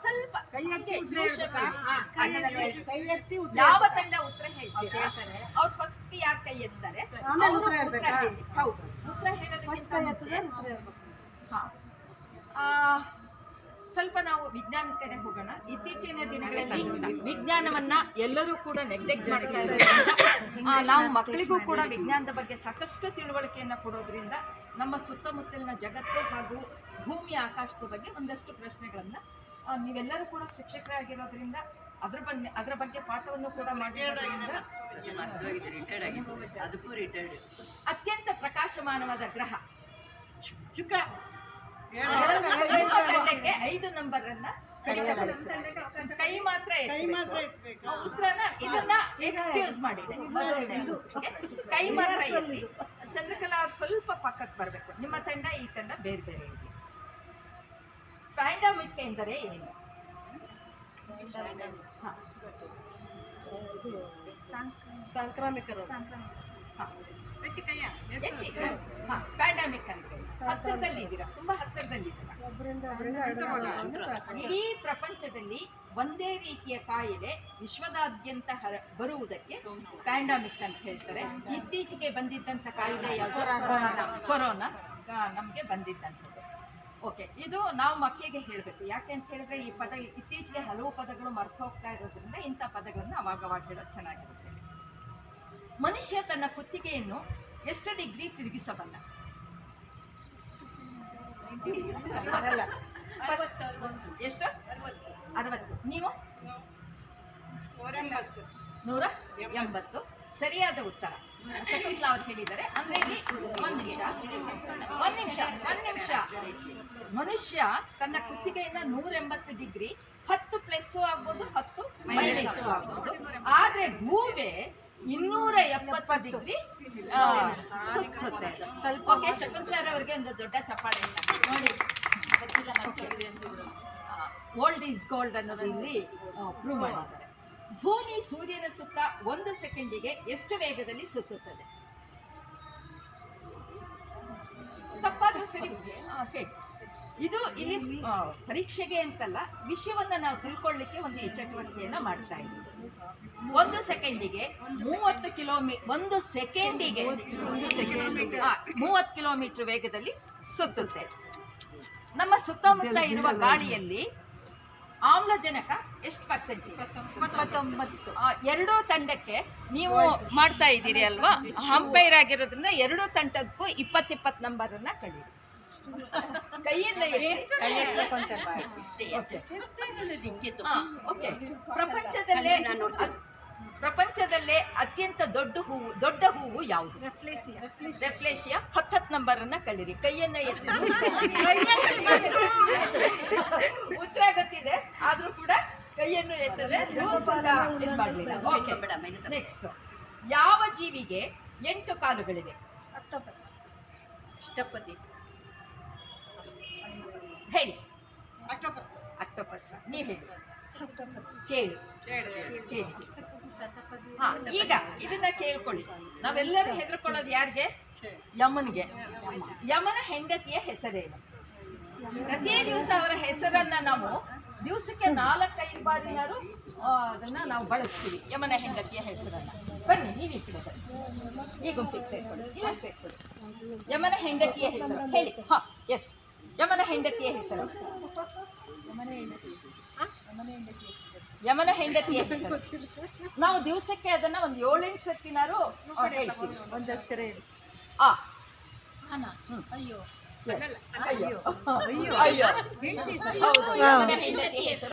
ಸ್ವಲ್ಪ ಯಾವ. ತಂಡ ಉತ್ತರ ಹೇಳ್ತಾರೆ? ಅವ್ರು ಫಸ್ಟ್ ಯಾರು ಕೈ ಎತ್ತಾರೆ? ಹೌದು ಉತ್ತರ First ಹೇಳೋದಕ್ಕಿಂತ ಕೈ ಮುಂಚೆ ಎತ್ತಿದ್ರೆ ಉತ್ತರ ಹೇಳ್ಬೇಕು. ಹಾ. ಆ, ಸ್ವಲ್ಪ ನಾವು ವಿಜ್ಞಾನ ಕಡೆ ಹೋಗೋಣ. ಇತ್ತೀಚಿನ ದಿನಗಳಲ್ಲಿ ವಿಜ್ಞಾನವನ್ನ ಎಲ್ಲರೂ ಕೂಡ ನೆಗ್ಲೆಕ್ಟ್ ಮಾಡ್ತಾ ಇರೋದ್ರಿಂದ ನಾವು ಮಕ್ಕಳಿಗೂ ಕೂಡ ವಿಜ್ಞಾನದ ಬಗ್ಗೆ ಸಾಕಷ್ಟು ತಿಳುವಳಿಕೆಯನ್ನು ಕೊಡೋದ್ರಿಂದ ನಮ್ಮ ಸುತ್ತಮುತ್ತಲಿನ ಜಗತ್ತು ಹಾಗೂ ಭೂಮಿ ಆಕಾಶದ ಬಗ್ಗೆ ಒಂದಷ್ಟು ಪ್ರಶ್ನೆಗಳನ್ನ ನೀವೆಲ್ಲರೂ ಕೂಡ ಶಿಕ್ಷಕರಾಗಿರೋದ್ರಿಂದ ಅದ್ರ ಬಗ್ಗೆ ಅದ್ರ ಬಗ್ಗೆ ಪಾಠವನ್ನು ಕೂಡ ಮಾಡಿರೋದ್ರಿಂದ ಅತ್ಯಂತ ಪ್ರಕಾಶಮಾನವಾದ ಗ್ರಹ. ಶುಕ್ರ ಐದು ನಂಬರ್ ಅನ್ನ ಕಡಿತಗೊಳಿಸಿ. ಕೈ ಮಾತ್ರ. ಉತ್ತರನ ಇದನ್ನ ಎಕ್ಸ್ಕ್ಯೂಸ್ ಮಾಡಿದೆ? ಕೈ ಮಾತ್ರ ಚಂದ್ರಕಲಾ ಅವ್ರು ಸ್ವಲ್ಪ ಪಕ್ಕಕ್ಕೆ ಬರಬೇಕು. ನಿಮ್ಮ ತಂಡ ಈ ತಂಡ ಬೇರೆ ಬೇರೆ ಇದೆ. ಪ್ಯಾಂಡಮಿಕ್ ಎಂದರೆ ಏನು? ಸಾಂಕ್ರಾಮಿಕ ಸಾಂಕ್ರಾಮಿಕ. ಹಾ. ಪ್ಯಾಂಡಮಿಕ್ ಅಂದ್ರೆ ಹತ್ತಿರದಲ್ಲಿ ಇದ್ದೀರಾ ತುಂಬಾ ಇಡೀ ಪ್ರಪಂಚದಲ್ಲಿ ಒಂದೇ ರೀತಿಯ ಕಾಯಿಲೆ ವಿಶ್ವದಾದ್ಯಂತ ಹರ ಬರುವುದಕ್ಕೆ ಪ್ಯಾಂಡಮಿಕ್ ಅಂತ ಹೇಳ್ತಾರೆ. ಇತ್ತೀಚೆಗೆ ಬಂದಿದ್ದಂಥ ಕಾಯಿಲೆ ಕೊರೋನಾ. ನಮಗೆ ಬಂದಿದ್ದಂಥದ್ದು. ಓಕೆ ಇದು ನಾವು ಮಕ್ಕಳಿಗೆ ಹೇಳಬೇಕು. ಯಾಕೆ ಅಂತ ಹೇಳಿದ್ರೆ ಈ ಪದ, ಇತ್ತೀಚೆಗೆ ಹಲವು ಪದಗಳು ಮರ್ತು ಹೋಗ್ತಾ ಇರೋದ್ರಿಂದ ಇಂಥ ಪದಗಳನ್ನು ಅವಾಗವಾಗ ಹೇಳೋದು ಚೆನ್ನಾಗಿರುತ್ತೆ. ಮನುಷ್ಯ ತನ್ನ ಕುತ್ತಿಗೆಯನ್ನು ಎಷ್ಟು ಡಿಗ್ರಿ ತಿರುಗಿಸಬಲ್ಲ. ಎಂಬತ್ತು ಸರಿಯಾದ ಉತ್ತರ. ಶಕುಂತಲಾ ಅವ್ರು ಹೇಳಿದ್ದಾರೆ. ಅಂದ್ರೆ ಇಲ್ಲಿ ನಿಮಿಷ. ಒಂದ್ ನಿಮಿಷ ಒಂದ್ ನಿಮಿಷ. ಮನುಷ್ಯ ತನ್ನ ಕುತ್ತಿಗೆಯಿಂದ ನೂರ ಎಂಬತ್ತು ಡಿಗ್ರಿ ಹತ್ತು ಪ್ಲಸ್ ಆಗ್ಬೋದು, ಹತ್ತು ಮೈನಸ್ ಆಗ್ಬೋದು. ಆದ್ರೆ ಗೂಬೆ ಇನ್ನೂರ ಎಪ್ಪತ್ತು ಡಿಗ್ರಿ ಸುತ್ತುತ್ತೆ. ಸ್ವಲ್ಪ ಅವರಿಗೆ ಒಂದು ದೊಡ್ಡ ಚಪ್ಪಾಳೆ ನೋಡಿ. ಓಲ್ಡ್ ಈಸ್ ಗೋಲ್ಡ್ ಅನ್ನೋದು ಇಲ್ಲಿ ಪ್ರೂವ್ ಮಾಡಿದ್ದಾರೆ. ಭೂಮಿ ಸೂರ್ಯನ ಸುತ್ತ ಒಂದು ಸೆಕೆಂಡಿಗೆ ಎಷ್ಟು ವೇಗದಲ್ಲಿ ಸುತ್ತುತ್ತದೆ? ಇದು ಇಲ್ಲಿ ಪರೀಕ್ಷೆಗೆ ಅಂತಲ್ಲ, ವಿಷಯವನ್ನ ನಾವು ತಿಳ್ಕೊಳ್ಳಿಕ್ಕೆ ಒಂದು ಚಟುವಟಿಕೆಯನ್ನ ಮಾಡ್ತಾ ಇದ್ದೀವಿ ಒಂದು ಸೆಕೆಂಡಿಗೆ ಮೂವತ್ತು ಕಿಲೋಮೀ, ಒಂದು ಸೆಕೆಂಡಿಗೆ ಮೂವತ್ತು ಕಿಲೋಮೀಟರ್ ವೇಗದಲ್ಲಿ ಸುತ್ತುತ್ತೆ. ನಮ್ಮ ಸುತ್ತಮುತ್ತ ಇರುವ ಗಾಳಿಯಲ್ಲಿ ಆಮ್ಲಜನಕ ಎಷ್ಟು ಪರ್ಸೆಂಟ್ ಇಪ್ಪತ್ತೊಂಬತ್ತು. ಎರಡೂ ತಂಡಕ್ಕೆ ನೀವು ಮಾಡ್ತಾ ಇದ್ದೀರಿ ಅಲ್ವಾ? ಅಂಪೈರ್ ಆಗಿರೋದ್ರಿಂದ ಎರಡೂ ತಂಡಕ್ಕೂ ಇಪ್ಪತ್ತಿಪ್ಪತ್ತು ನಂಬರನ್ನ ಕಳೀರಿ. ಪ್ರಪಂಚದಲ್ಲೇ ಪ್ರಪಂಚದಲ್ಲೇ ಅತ್ಯಂತ ದೊಡ್ಡ ಹೂವು ದೊಡ್ಡ ಹೂವು ಯಾವುದು? ರೆಫ್ಲೇಸಿಯಾ. ಹತ್ತತ್ತು ನಂಬರ್ ಅನ್ನ ಕಳೀರಿ. ಕೈಯನ್ನ ಎತ್ತಿ ಉತ್ತರ ಗೊತ್ತಿದೆ ಆದ್ರೂ ಕೂಡ ಕೈಯನ್ನು ಎತ್ತದೆ rules ಅನ್ನ ಇದ್ ಮಾಡ್ಲಿಲ್ಲ. Okay. Next. ಯಾವ ಜೀವಿಗೆ ಎಂಟು ಕಾಲುಗಳಿವೆ? ಅಷ್ಟಪತಿ. ಹೇಳಿ. ಅಕ್ಟೋಪಸ್. ನೀವು ಹೇಳಿ. ಹಾ ಈಗ ಇದನ್ನ ಕೇಳ್ಕೊಳ್ಳಿ. ನಾವೆಲ್ಲರೂ ಹೆದರ್ಕೊಳ್ಳೋದು ಯಾರಿಗೆ? ಯಮನ್ಗೆ. ಯಮನ ಹೆಂಡತಿಯ ಹೆಸರೇನು? ಪ್ರತಿ ದಿವಸ ಅವರ ಹೆಸರನ್ನ ನಾವು ದಿವಸಕ್ಕೆ ನಾಲ್ಕೈದು ಬಾರಿನಾರು ಅದನ್ನ ನಾವು ಬಳಸ್ತೀವಿ. ಯಮನ ಹೆಂಡತಿಯ ಹೆಸರನ್ನ. ಬನ್ನಿ ನೀವು ಈ ಕಡೆ ಬನ್ನಿ. ಈ ಗುಂಪಿಗೆ ಸೇರ್ಕೊಳ್ಳಿ ಇಲ್ಲ ಸೇರ್ಕೊಳ್ಳಿ. ಯಮನ ಹೆಂಡತಿಯ ಹೆಸರು ಹೇಳಿ. ಹಾ ಎಸ್ ಯಮನ ಹೆಂಡತಿಯ ಹೆಸರು. ಹಾ? ಯಮನ ಹೆಂಡತಿಯ ಹೆಸರು. ನಾವು ದಿವಸಕ್ಕೆ ಅದನ್ನ ಒಂದು ಏಳೆಂಟು ಸತ್ತಿನಾರು ಹೇಳ್ತೀವಿ. ಒಂದು ಅಕ್ಷರ ಹೇಳಿ. ಆ. ಅಯ್ಯೋ. ಅಯ್ಯೋ. ಅಯ್ಯೋ. ಹೌದು ಯಮನ ಹೆಂಡತಿಯ ಹೆಸರು.